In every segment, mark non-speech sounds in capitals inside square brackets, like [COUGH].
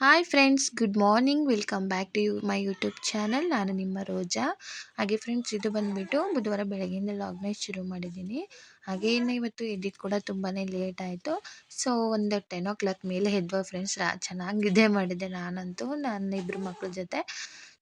Hi friends good morning welcome back to you my YouTube channel ನಾನು ನಿಮ್ಮ ರೋಜಾ. ಹಾಗೆ friends ಇದು ಬಂದುಬಿಟ್ಟು ಬುಧವಾರ ಬೆಳಗ್ಗೆಯಿಂದ ಲಾಗ್ನೈಸ್ ಶುರು ಮಾಡಿದ್ದೀನಿ. ಹಾಗೆ ಇವತ್ತು ಎಡಿಟ್ ಕೂಡ ತುಂಬಾ ಲೇಟ್ ಆಯಿತು. ಸೊ ಒಂದು ಟೆನ್ ಓ ಕ್ಲಾಕ್ ಮೇಲೆ ಎದ್ವ ಫ್ರೆಂಡ್ಸ್ ಚೆನ್ನಾಗಿ ಚೆನ್ನಾಗಿದೆ ಮಾಡಿದ್ದೆ ನಾನಂತೂ ನನ್ನ ಇಬ್ಬರು ಮಕ್ಕಳ ಜೊತೆ.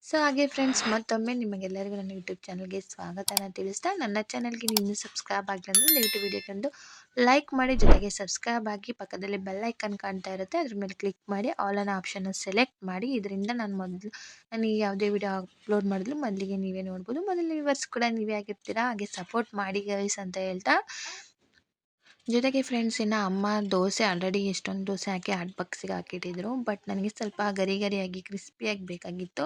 ಸೊ ಹಾಗೆ ಫ್ರೆಂಡ್ಸ್ ಮತ್ತೊಮ್ಮೆ ನಿಮಗೆಲ್ಲರಿಗೂ ನನ್ನ ಯೂಟ್ಯೂಬ್ ಚಾನಲ್ಗೆ ಸ್ವಾಗತನ ತಿಳಿಸ್ತಾ, ನನ್ನ ಚಾನಲ್ಗೆ ನೀವು ಸಬ್ಸ್ಕ್ರೈಬ್ ಆಗಲಿ ಅಂದರೆ ದಯವಿಟ್ಟು ವಿಡಿಯೋಕ್ಕೊಂದು ಲೈಕ್ ಮಾಡಿ ಜೊತೆಗೆ ಸಬ್ಸ್ಕ್ರೈಬ್ ಆಗಿ ಪಕ್ಕದಲ್ಲಿ ಬೆಲ್ ಐಕನ್ ಕಾಣ್ತಾ ಇರುತ್ತೆ. ಅದ್ರ ಮೇಲೆ ಕ್ಲಿಕ್ ಮಾಡಿ ಆಲ್ ಅನ್ ಆಪ್ಷನ್ನ ಸೆಲೆಕ್ಟ್ ಮಾಡಿ. ಇದರಿಂದ ನಾನು ಮೊದಲು ನಾನು ಯಾವುದೇ ವಿಡಿಯೋ ಅಪ್ಲೋಡ್ ಮಾಡಿದ್ರು ಮೊದಲಿಗೆ ನೀವೇ ನೋಡ್ಬೋದು. ಮೊದಲು ವ್ಯೂವರ್ಸ್ ಕೂಡ ನೀವೇ ಆಗಿರ್ತೀರಾ? ಹಾಗೆ ಸಪೋರ್ಟ್ ಮಾಡಿ ಗೈಸ್ ಅಂತ ಹೇಳ್ತಾ ಜೊತೆಗೆ ಫ್ರೆಂಡ್ಸ್ ಇನ್ನು ಅಮ್ಮ ದೋಸೆ ಆಲ್ರೆಡಿ ಎಷ್ಟೊಂದು ದೋಸೆ ಹಾಕಿ ಹಾಟ್ ಬಾಕ್ಸಿಗೆ ಹಾಕಿಟ್ಟಿದ್ರು ಬಟ್ ನನಗೆ ಸ್ವಲ್ಪ ಗರಿ ಗರಿಯಾಗಿ ಕ್ರಿಸ್ಪಿಯಾಗಿ ಬೇಕಾಗಿತ್ತು.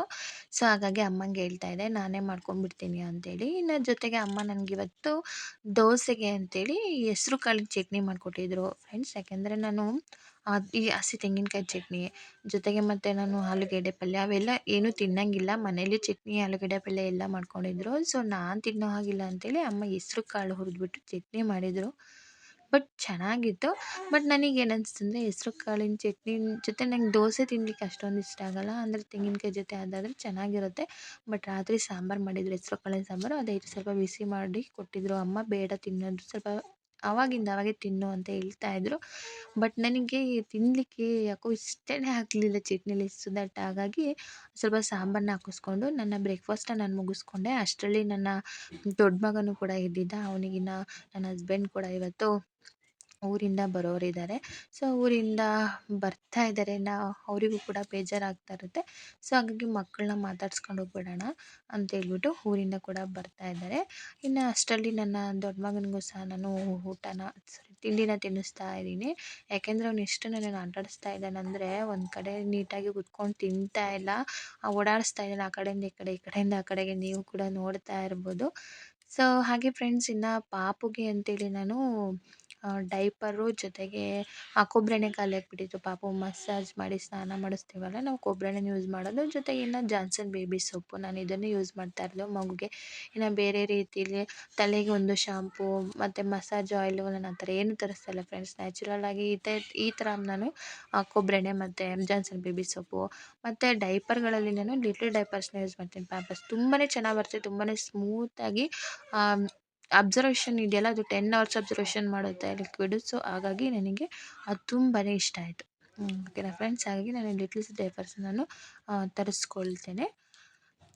ಸೊ ಹಾಗಾಗಿ ಅಮ್ಮಂಗೆ ಹೇಳ್ತಾ ಇದ್ದೆ, ನಾನೇ ಮಾಡ್ಕೊಂಡ್ಬಿಡ್ತೀನಿ ಅಂತೇಳಿ. ಇನ್ನು ಜೊತೆಗೆ ಅಮ್ಮ ನನಗೆ ಇವತ್ತು ದೋಸೆಗೆ ಅಂತೇಳಿ ಹೆಸ್ರು ಕಾಳಿನ ಚಟ್ನಿ ಮಾಡಿಕೊಟ್ಟಿದ್ರು ಫ್ರೆಂಡ್ಸ್ ಯಾಕೆಂದರೆ ನಾನು ಈ ಹಸಿ ತೆಂಗಿನಕಾಯಿ ಚಟ್ನಿ, ಜೊತೆಗೆ ಮತ್ತು ನಾನು ಆಲೂಗೆಡ್ಡೆ ಪಲ್ಯ ಅವೆಲ್ಲ ಏನೂ ತಿನ್ನಂಗಿಲ್ಲ. ಮನೇಲಿ ಚಟ್ನಿ, ಆಲೂಗೆಡ್ಡೆ ಪಲ್ಯ ಎಲ್ಲ ಮಾಡ್ಕೊಂಡಿದ್ರು. ಸೊ ನಾನು ತಿನ್ನೋ ಹಾಗಿಲ್ಲ ಅಂತೇಳಿ ಅಮ್ಮ ಹೆಸ್ರು ಕಾಳು ಹುರಿದ್ಬಿಟ್ಟು ಚಟ್ನಿ ಮಾಡಿದರು. ಬಟ್ ಚೆನ್ನಾಗಿತ್ತು. ಬಟ್ ನನಗೆ ಏನು ಅಂದರೆ ಹೆಸ್ರು ಕಾಳಿನ ಚಟ್ನಿ, ಜೊತೆ ನಂಗೆ ದೋಸೆ ತಿನ್ಲಿಕ್ಕೆ ಅಷ್ಟೊಂದು ಇಷ್ಟ ಆಗಲ್ಲ. ಅಂದರೆ ತೆಂಗಿನಕಾಯಿ ಜೊತೆ ಅದಾದರೆ ಚೆನ್ನಾಗಿರುತ್ತೆ. ಬಟ್ ರಾತ್ರಿ ಸಾಂಬಾರು ಮಾಡಿದ್ರು ಹೆಸರು ಕಾಳಿನ ಸಾಂಬಾರು, ಅದೇ ಸ್ವಲ್ಪ ಬಿಸಿ ಮಾಡಿ ಕೊಟ್ಟಿದ್ದರು ಅಮ್ಮ ಬೇಡ ತಿನ್ನೋದು, ಸ್ವಲ್ಪ ಆವಾಗಿಂದ ಅವಾಗೆ ತಿನ್ನು ಅಂತ ಹೇಳ್ತಾ ಇದ್ರು. ಬಟ್ ನನಗೆ ತಿನ್ನಲಿಕ್ಕೆ ಯಾಕೋ ಇಷ್ಟನೇ ಆಗಲಿಲ್ಲ ಚಟ್ನಿಲಿ ಸೊ ದಟ್ ಹಾಗಾಗಿ ಸ್ವಲ್ಪ ಸಾಂಬಾರನ್ನ ಹಾಕಿಸ್ಕೊಂಡು ನನ್ನ ಬ್ರೇಕ್ಫಾಸ್ಟನ್ನ ನಾನು ಮುಗಿಸ್ಕೊಂಡೆ. ಅಷ್ಟರಲ್ಲಿ ನನ್ನ ದೊಡ್ಡ ಮಗನೂ ಕೂಡ ಇದ್ದಿದ್ದ. ಅವನಿಗಿನ್ನ ನನ್ನ ಹಸ್ಬೆಂಡ್ ಕೂಡ ಇವತ್ತು ಊರಿಂದ ಬರೋರಿದ್ದಾರೆ ಸೊ, ಊರಿಂದ ಬರ್ತಾ ಇದ್ದಾರೆ ನಾ, ಅವರಿಗೂ ಕೂಡ ಬೇಜಾರಾಗ್ತಾ ಇರುತ್ತೆ. ಸೊ, ಹಾಗಾಗಿ ಮಕ್ಕಳನ್ನ ಮಾತಾಡ್ಸ್ಕೊಂಡು ಹೋಗ್ಬಿಡೋಣ ಅಂತ ಹೇಳ್ಬಿಟ್ಟು ಊರಿಂದ ಕೂಡ ಬರ್ತಾ ಇದ್ದಾರೆ ಇನ್ನು ಅಷ್ಟರಲ್ಲಿ ನನ್ನ ದೊಡ್ಡ ಮಗನಿಗೂ ಸಹ ನಾನು ಊಟನ ಸಾರಿ ತಿಂಡಿನ ತಿನ್ನಿಸ್ತಾ ಇದ್ದೀನಿ. ಯಾಕೆಂದರೆ ಅವ್ನು ಎಷ್ಟು ನನ್ನನ್ನು ಆಟಾಡಿಸ್ತಾ ಇದ್ದಾನಂದರೆ ಒಂದು ಕಡೆ ನೀಟಾಗಿ ಕುತ್ಕೊಂಡು ತಿಂತಾ ಇಲ್ಲ, ಓಡಾಡಿಸ್ತಾ ಇದ್ದಾನೆ ಆ ಕಡೆಯಿಂದ ಈ ಕಡೆ, ಈ ಕಡೆಯಿಂದ ಆ ಕಡೆಗೆ ನೀವು ಕೂಡ ನೋಡ್ತಾ ಇರ್ಬೋದು. ಸೊ, ಹಾಗೆ ಫ್ರೆಂಡ್ಸ್ ಇನ್ನು ಪಾಪುಗೆ ಅಂತೇಳಿ ನಾನು ಡೈಪರು ಜೊತೆಗೆ, ಆ ಕೊಬ್ಬರಿ ಖಾಲಿ ಆಗಿಬಿಟ್ಟಿತ್ತು ಪಾಪು. ಮಸಾಜ್ ಮಾಡಿ ಸ್ನಾನ ಮಾಡಿಸ್ತೀವಲ್ಲ, ನಾವು ಕೊಬ್ಬರಿ ಎಣ್ಣೆನ ಯೂಸ್ ಮಾಡೋದು. ಜೊತೆಗೆ ಇನ್ನು ಜಾನ್ಸನ್ ಬೇಬಿ ಸೋಪು ನಾನು ಇದನ್ನು ಯೂಸ್ ಮಾಡ್ತಾ ಇರೋದು. ಮಗುಗೆ ಇನ್ನು ಬೇರೆ ರೀತಿಲಿ ತಲೆಗೆ ಒಂದು ಶಾಂಪೂ ಮತ್ತು ಮಸಾಜ್ ಆಯಿಲು ನಾನು ಆ ಥರ ಏನು ತರಿಸ್ತಾ ಫ್ರೆಂಡ್ಸ್ ನ್ಯಾಚುರಲ್ ಆಗಿ ಈ ಈ ಥರ ನಾನು ಕೊಬ್ಬರಿ ಎಣ್ಣೆ ಮತ್ತು ಜಾನ್ಸನ್ ಬೇಬಿ ಸೋಪು ಮತ್ತು ಡೈಪರ್ಗಳಲ್ಲಿ ನಾನು ಲಿಟ್ಲ್ ಡೈಪರ್ಸ್ನ ಯೂಸ್ ಮಾಡ್ತೀನಿ ಪ್ಯಾಂಪರ್ಸ್ ತುಂಬಾ ಚೆನ್ನಾಗಿ ಬರುತ್ತೆ. ತುಂಬಾ ಸ್ಮೂತಾಗಿ ಅಬ್ಸರ್ವೇಷನ್ ಇದೆಯಲ್ಲ, ಅದು ಟೆನ್ ಅವರ್ಸ್ ಅಬ್ಸರ್ವೇಷನ್ ಮಾಡುತ್ತೆ ಲಿಕ್ವಿಡ್ ಸೊ ಹಾಗಾಗಿ ನನಗೆ ಅದು ತುಂಬಾ ಇಷ್ಟ ಆಯಿತು. ಓಕೆನಾ ಫ್ರೆಂಡ್ಸ್ ಹಾಗಾಗಿ ನಾನು ಲಿಟ್ಲ್ಸ್ ಡೈಪರ್ಸ್ ನಾನು ತರಿಸ್ಕೊಳ್ತೇನೆ.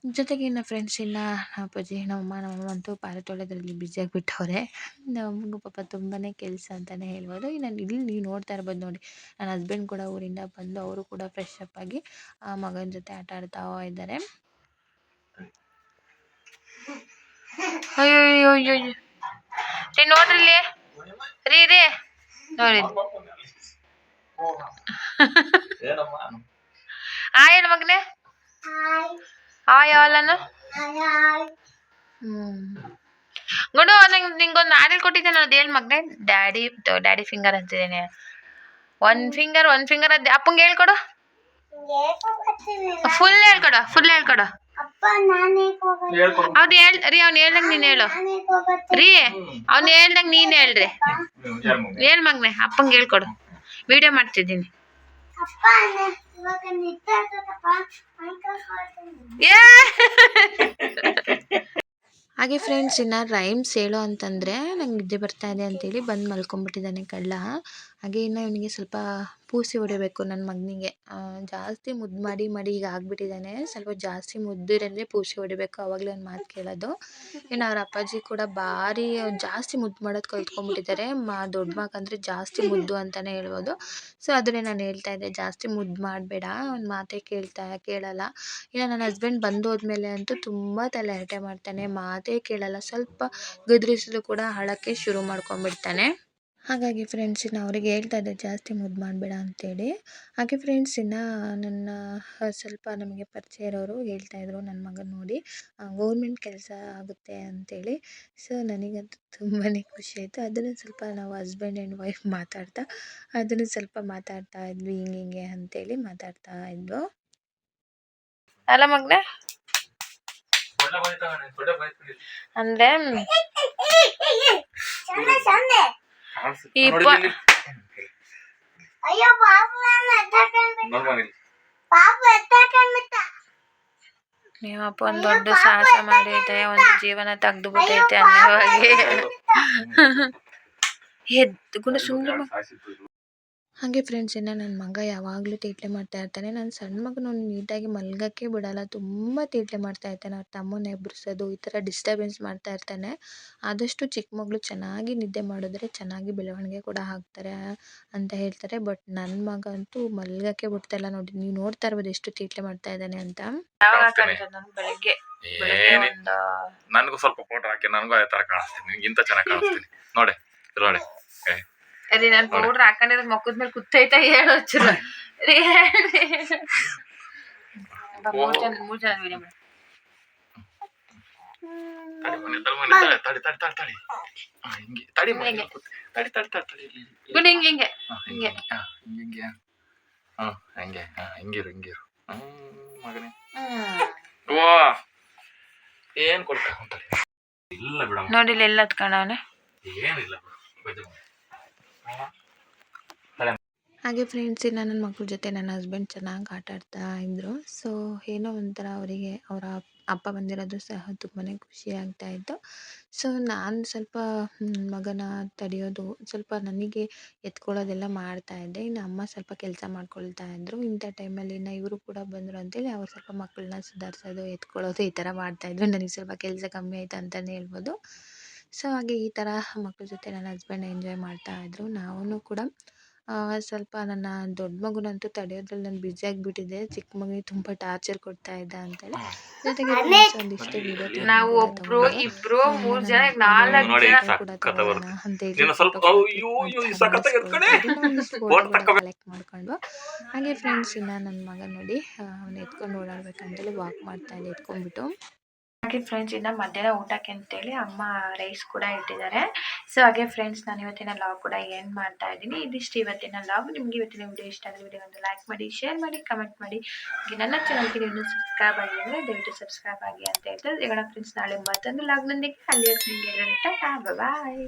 ಜೊತೆಗೆ ಇನ್ನು ಫ್ರೆಂಡ್ಸ್ ಇನ್ನು, ಅಪ್ಪಾಜಿ, ನಮ್ಮಮ್ಮ ನಮ್ಮಮ್ಮ ಅಂತೂ ಪಾರ ತೊಳೆದ್ರಲ್ಲಿ ಬ್ಯುಸಿಯಾಗಿ ಬಿಟ್ಟವ್ರೆ ನಮಗೂ ಪಾಪ ತುಂಬಾ ಕೆಲಸ ಅಂತಲೇ ಹೇಳ್ಬೋದು. ಇನ್ನು ಇಲ್ಲಿ ನೀವು ನೋಡ್ತಾ ಇರ್ಬೋದು ನೋಡಿ, ನನ್ನ ಹಸ್ಬೆಂಡ್ ಕೂಡ ಊರಿಂದ ಬಂದು ಅವರು ಕೂಡ ಫ್ರೆಶ್ ಅಪ್ ಆಗಿ, ಆ, ಮಗನ ಜೊತೆ ಆಟ ಆಡ್ತಾ ಇದ್ದಾರೆ. ಅಯ್ಯೋ ಅಯ್ಯೋ ಅಯ್ಯೋ ಅಯ್ಯೋ ರೀ ನೋಡ್ರಿ ಇಲ್ಲಿ ರೀ ರೀ ನೋಡಿ ಆ ಏನು ಮಗನೇ ಹಾಯ್ ಅವಲನ್ನು ಹ್ಞೂ ಗುಡು ನಂಗೆ ನಿಂಗೊಂದು ಹಾಡು ಕೊಟ್ಟಿದ್ದೇನೆ ಅದು ಹೇಳಿ ಮಗನೇ ಡ್ಯಾಡಿ ಡ್ಯಾಡಿ ಫಿಂಗರ್ ಅಂತಿದ್ದೇನೆ ಒಂದು ಫಿಂಗರ್ ಒಂದು ಫಿಂಗರ್ ಅದು ಅಪ್ಪಂಗೆ ಹೇಳ್ಕೊಡು ಫುಲ್ ಹೇಳ್ಕೊಡು ಫುಲ್ ಹೇಳ್ಕೊಡು ಅವ್ನು ಹೇಳ್ ರೀ ಅವ್ನು ಹೇಳ್ದಂಗೆ ನೀನು ಹೇಳು. ರೀ ಅವ್ನು ಹೇಳ್ದಂಗೆ ನೀನು ಹೇಳ್ರಿ. ಹೇಳ್ ಮಗ್ನೆ ಅಪ್ಪಂಗೆ ಹೇಳ್ಕೊಡು. ವಿಡಿಯೋ ಮಾಡ್ತಿದ್ದೀನಿ. ಏ! ಹಾಗೆ ಫ್ರೆಂಡ್ಸ್ ಇನ್ನ ರೈಮ್ಸ್ ಹೇಳು ಅಂತಂದರೆ ನಂಗೆ ನಿದ್ದೆ ಬರ್ತಾ ಇದೆ ಅಂತೇಳಿ ಬಂದು ಮಲ್ಕೊಂಡ್ಬಿಟ್ಟಿದ್ದಾನೆ ಕಳ್ಳ. ಹಾಗೆ ಇನ್ನು ಇವನಿಗೆ ಸ್ವಲ್ಪ ಪೂಸಿ ಹೊಡಿಬೇಕು ನನ್ನ ಮಗನಿಗೆ. ಜಾಸ್ತಿ ಮುದ್ದು ಮಾಡಿ ಮಾಡಿ ಈಗ ಆಗಿಬಿಟ್ಟಿದ್ದಾನೆ. ಸ್ವಲ್ಪ ಜಾಸ್ತಿ ಮುದ್ದಿರಂದರೆ ಪೂಸಿ ಹೊಡಿಬೇಕು. ಆವಾಗಲೇ ಒಂದು ಮಾತು ಕೇಳೋದು. ಇನ್ನು ಅವ್ರ ಅಪ್ಪಾಜಿ ಕೂಡ ಭಾರಿ ಜಾಸ್ತಿ ಮುದ್ದು ಮಾಡೋದು ಕಲ್ತ್ಕೊಂಡ್ಬಿಟ್ಟಿದ್ದಾರೆ. ಮಾ, ದೊಡ್ಡ ಮಗ ಅಂದರೆ ಜಾಸ್ತಿ ಮುದ್ದು ಅಂತಲೇ ಹೇಳ್ಬೋದು. ಸೊ, ಅದನ್ನೇ ನಾನು ಹೇಳ್ತಾ ಇದ್ದೆ. ಜಾಸ್ತಿ ಮುದ್ದು ಮಾಡಬೇಡ. ಒಂದು ಮಾತೇ ಕೇಳ್ತಾ, ಕೇಳಲ್ಲ. ಇನ್ನು ನನ್ನ ಹಸ್ಬೆಂಡ್ ಬಂದು ಹೋದ್ಮೇಲೆ ಅಂತೂ ತುಂಬ ತಲೆ ಹರಟೆ ಮಾಡ್ತಾನೆ. ಮಾತೇ ಕೇಳಲ್ಲ. ಸ್ವಲ್ಪ ಗದರಿಸಿದ್ರು ಕೂಡ ಅಳಕ್ಕೆ ಶುರು ಮಾಡ್ಕೊಂಡ್ಬಿಡ್ತಾನೆ. ಹಾಗಾಗಿ ಫ್ರೆಂಡ್ಸ್ ಇನ್ನು ಅವ್ರಿಗೆ ಹೇಳ್ತಾ ಇದ್ದೆ ಜಾಸ್ತಿ ಮುದ್ದು ಮಾಡಬೇಡ ಅಂತೇಳಿ ಹಾಗೆ ಫ್ರೆಂಡ್ಸ್ ಇನ್ನು ನನ್ನ ಸ್ವಲ್ಪ ನಮಗೆ ಪರಿಚಯ ಇರೋರು ಹೇಳ್ತಾಯಿದ್ರು ನನ್ನ ಮಗನ ನೋಡಿ ಗೌರ್ಮೆಂಟ್ ಕೆಲಸ ಆಗುತ್ತೆ ಅಂತೇಳಿ ಸೊ ನನಗಂತೂ ತುಂಬಾ ಖುಷಿ ಆಯಿತು ಅದನ್ನು ಸ್ವಲ್ಪ ನಾವು ಹಸ್ಬೆಂಡ್ ಆ್ಯಂಡ್ ವೈಫ್ ಮಾತಾಡ್ತಾ ಅದನ್ನು ಸ್ವಲ್ಪ ಮಾತಾಡ್ತಾ ಇದ್ವಿ ಹಿಂಗೆ ಹಿಂಗೆ ಅಂತೇಳಿ ಮಾತಾಡ್ತಾ ಇದ್ವು ಅಲ್ಲ ಮಗನೇ ಅಂದರೆ ಈ ಪ ಅಯ್ಯೋ ಪಾಪ ನಿಮ್ಮಪ್ಪ ಒಂದು ದೊಡ್ಡ ಸಾಹಸ ಮಾಡೈತೆ ಒಂದು ಜೀವನ ತೆಗ್ದು ಬಿಟ್ಟೈತೆ ಅನ್ಯವಾಗಿ ಎದ್ದು ಗುಣ ಸುಮ್ಮನೆ ಹಾಗೆ ಫ್ರೆಂಡ್ಸ್ ಇನ್ನು ನನ್ನ ಮಗ ಯಾವಾಗಲೂ ತೀಟ್ಲೆ ಮಾಡ್ತಾ ಇರ್ತಾನೆ. ನನ್ನ ಸಣ್ಣ ಮಗನ ನೀಟಾಗಿ ಮಲ್ಗೋಕ್ಕೆ ಬಿಡಲ್ಲ. ತುಂಬ ತೀಟ್ಲೆ ಮಾಡ್ತಾ ಇರ್ತಾನೆ. ಅವ್ರ ತಮ್ಮನ ಎಬ್ಬಿಸೋದು ಈ ಥರ ಡಿಸ್ಟರ್ಬೆನ್ಸ್ ಮಾಡ್ತಾ ಇರ್ತಾನೆ. ಆದಷ್ಟು ಚಿಕ್ಕ ಮಗಳು ಚೆನ್ನಾಗಿ ನಿದ್ದೆ ಮಾಡಿದ್ರೆ ಚೆನ್ನಾಗಿ ಬೆಳವಣಿಗೆ ಕೂಡ ಆಗ್ತಾರೆ ಅಂತ ಹೇಳ್ತಾರೆ. ಬಟ್ ನನ್ನ ಮಗ ಅಂತೂ ಮಲ್ಗೋಕ್ಕೆ ಬಿಡ್ತಾಯಿಲ್ಲ ನೋಡಿ. ನೀವು ನೋಡ್ತಾ ಇರ್ಬೋದು ಎಷ್ಟು ತೀಟ್ಲೆ ಮಾಡ್ತಾ ಇದ್ದಾನೆ ಅಂತ. ಬೆಳಗ್ಗೆ? ನನಗೂ ಸ್ವಲ್ಪ ಫೋಟೋ ಹಾಕಿ ನನಗೂ ಅದೇ ತರ ಕಾಣಿಸ್ತೀನಿ. ನಿನ್ಗಿಂತ ಚೆನ್ನಾಗಿ ಕಾಣಿಸ್ತೀನಿ. ನೋಡಿ ಇಲ್ಲಿ ನೋಡಿ. ಅದೇ ನಾನು ಪೌಡ್ರ್ ಹಾಕೊಂಡಿರೋದು ಮಕ್ಕದ ಮೇಲೆ ಕುತ್ತೈತ ಹೇಳೋ ಚೂರು ರೀ ಮೂರ್ ಜನ ಮೂರ್ ಜನ ವಿಡಿಯೋ ಮಾಡಿ. ತಡಿ ಮೊನ್ನೆ, ತಡಿ ಮೊನ್ನೆ, ತಡಿ, ತಡಿ ತಡಿ ತಡಿ ತಡಿ. ಹಾ, ಹಿಂಗೆ ತಡಿ ಮೊನ್ನೆ, ಹಿಂಗೆ. ತಡಿ ತಡಿ ತಡಿ ತಡಿ ಇಲ್ಲಿ, ಇಲ್ಲಿ. ಗುಡ್ ಹಿಂಗೆ ಹಿಂಗೆ. ಹಾ, ಹಿಂಗೆ ಹಾ, ಹಿಂಗೆ ಹಿಂಗೆ. ಹಾ ಹಂಗೆ ಹಾ ಹಿಂಗಿರು ಹಿಂಗಿರು ಹ್ಮ್ ಮಗನೇ. ಹ್ಮ್. ವಾ ಏನ್ ಕೊಡ್ತಾ ತಡಿ ಇಲ್ಲ ಬಿಡಮ್ಮ. ನೋಡಿ ಇಲ್ಲಿ ಎಲ್ಲ ಹತ್ಕೊಂಡವನೆ ಏನಿಲ್ಲ ಹಾಗೆ ಫ್ರೆಂಡ್ಸ್ ಇನ್ನು ನನ್ನ ಮಕ್ಕಳ ಜೊತೆ ನನ್ನ ಹಸ್ಬೆಂಡ್ ಚೆನ್ನಾಗಿ ಆಟ ಆಡ್ತಾ ಇದ್ದರು ಸೊ ಏನೋ ಒಂಥರ ಅವರಿಗೆ ಅವರ ಅಪ್ಪ ಬಂದಿರೋದು ಸಹ ತುಂಬಾ ಖುಷಿ ಆಗ್ತಾ ಇತ್ತು. ಸೊ ನಾನು ಸ್ವಲ್ಪ ಮಗನ ತಡೆಯೋದು ಸ್ವಲ್ಪ ನನಗೆ ಎತ್ಕೊಳ್ಳೋದೆಲ್ಲ ಮಾಡ್ತಾ ಇದ್ದೆ. ಇನ್ನು ಅಮ್ಮ ಸ್ವಲ್ಪ ಕೆಲಸ ಮಾಡ್ಕೊಳ್ತಾ ಇದ್ರು. ಇಂಥ ಟೈಮಲ್ಲಿ ಇನ್ನು ಇವರು ಕೂಡ ಬಂದರು ಅಂತೇಳಿ ಅವ್ರು ಸ್ವಲ್ಪ ಮಕ್ಕಳನ್ನ ಸುಧಾರಿಸೋದು, ಎತ್ಕೊಳ್ಳೋದು ಈ ಥರ ಮಾಡ್ತಾಯಿದ್ರು ನನಗೆ ಸ್ವಲ್ಪ ಕೆಲಸ ಕಮ್ಮಿ ಆಯಿತು ಅಂತಲೇ ಹೇಳ್ಬೋದು. ಸೊ ಹಾಗೆ ಈ ಥರ ಮಕ್ಳ ಜೊತೆ ನನ್ನ ಹಸ್ಬೆಂಡ್ ಎಂಜಾಯ್ ಮಾಡ್ತಾ ಇದ್ದರು ನಾವೂ ಕೂಡ. ಆ, ಸ್ವಲ್ಪ ನನ್ನ ದೊಡ್ಡ ಮಗುನಂತೂ ತಡೆಯೋದ್ರಲ್ಲಿ ನಾನು ಬ್ಯುಸಿ ಆಗಿಬಿಟ್ಟಿದ್ದೆ. ಚಿಕ್ಕ ಮಗುವಿಗೆ ತುಂಬ ಟಾರ್ಚರ್ ಕೊಡ್ತಾ ಇದ್ದ ಅಂತೇಳಿ. ಜೊತೆಗೆ ಒಂದಿಷ್ಟು ವಿಡಿಯೋ ನಾವು ಒಬ್ರು ಇಬ್ರು ಮೂರ್ ಜನ ನಾಲ್ಕು ಜನ. ಅಂತ ಕಲೆಕ್ಟ್ [LAUGHS] ಮಾಡ್ಕೊಂಡು ಹಾಗೆ ಫ್ರೆಂಡ್ಸ್ ಇನ್ನ ನನ್ನ ಮಗ ನೋಡಿ ಅವ್ನು ಎತ್ಕೊಂಡು ಓಡಾಡ್ಬೇಕಂತೇಳಿ ವಾಕ್ ಮಾಡ್ತಾ ಇದ್ದೆ ಎತ್ಕೊಂಡ್ಬಿಟ್ಟು. ಹಾಗೆ ಫ್ರೆಂಡ್ಸ್ ಇನ್ನ ಮಧ್ಯಾಹ್ನ ಊಟಕ್ಕೆ ಅಂತೇಳಿ ಅಮ್ಮ ರೈಸ್ ಕೂಡ ಇಟ್ಟಿದ್ದಾರೆ. ಸೊ ಹಾಗೆ ಫ್ರೆಂಡ್ಸ್ ನಾನು ಇವತ್ತಿನ ಲಾಗ್ ಕೂಡ ಏನು ಮಾಡ್ತಾ ಇದ್ದೀನಿ. ಇದಿಷ್ಟು ಇವತ್ತಿನ ಲಾಗ್ ನಿಮಗೆ ಇವತ್ತಿನ ವಿಡಿಯೋ ಇಷ್ಟ ಆದರೆ ವಿಡಿಯೋ ಒಂದು ಲೈಕ್ ಮಾಡಿ ಶೇರ್ ಮಾಡಿ ಕಮೆಂಟ್ ಮಾಡಿ. ಹಾಗೆ ನನ್ನ ಚಾನಲ್ಗೆ ನೀವು ಸಬ್ಸ್ಕ್ರೈಬ್ ಆಗಿ ಅಂದರೆ ದಯವಿಟ್ಟು ಸಬ್ಸ್ಕ್ರೈಬ್ ಆಗಿ ಅಂತ ಹೇಳ್ತಾರೆ ಫ್ರೆಂಡ್ಸ್ ನಾಳೆ ಮತ್ತೊಂದು ಲಾಗ್ನೊಂದಿಗೆ ಅಲ್ಲಿ ನಿಮಗೆ ಬಾಯ್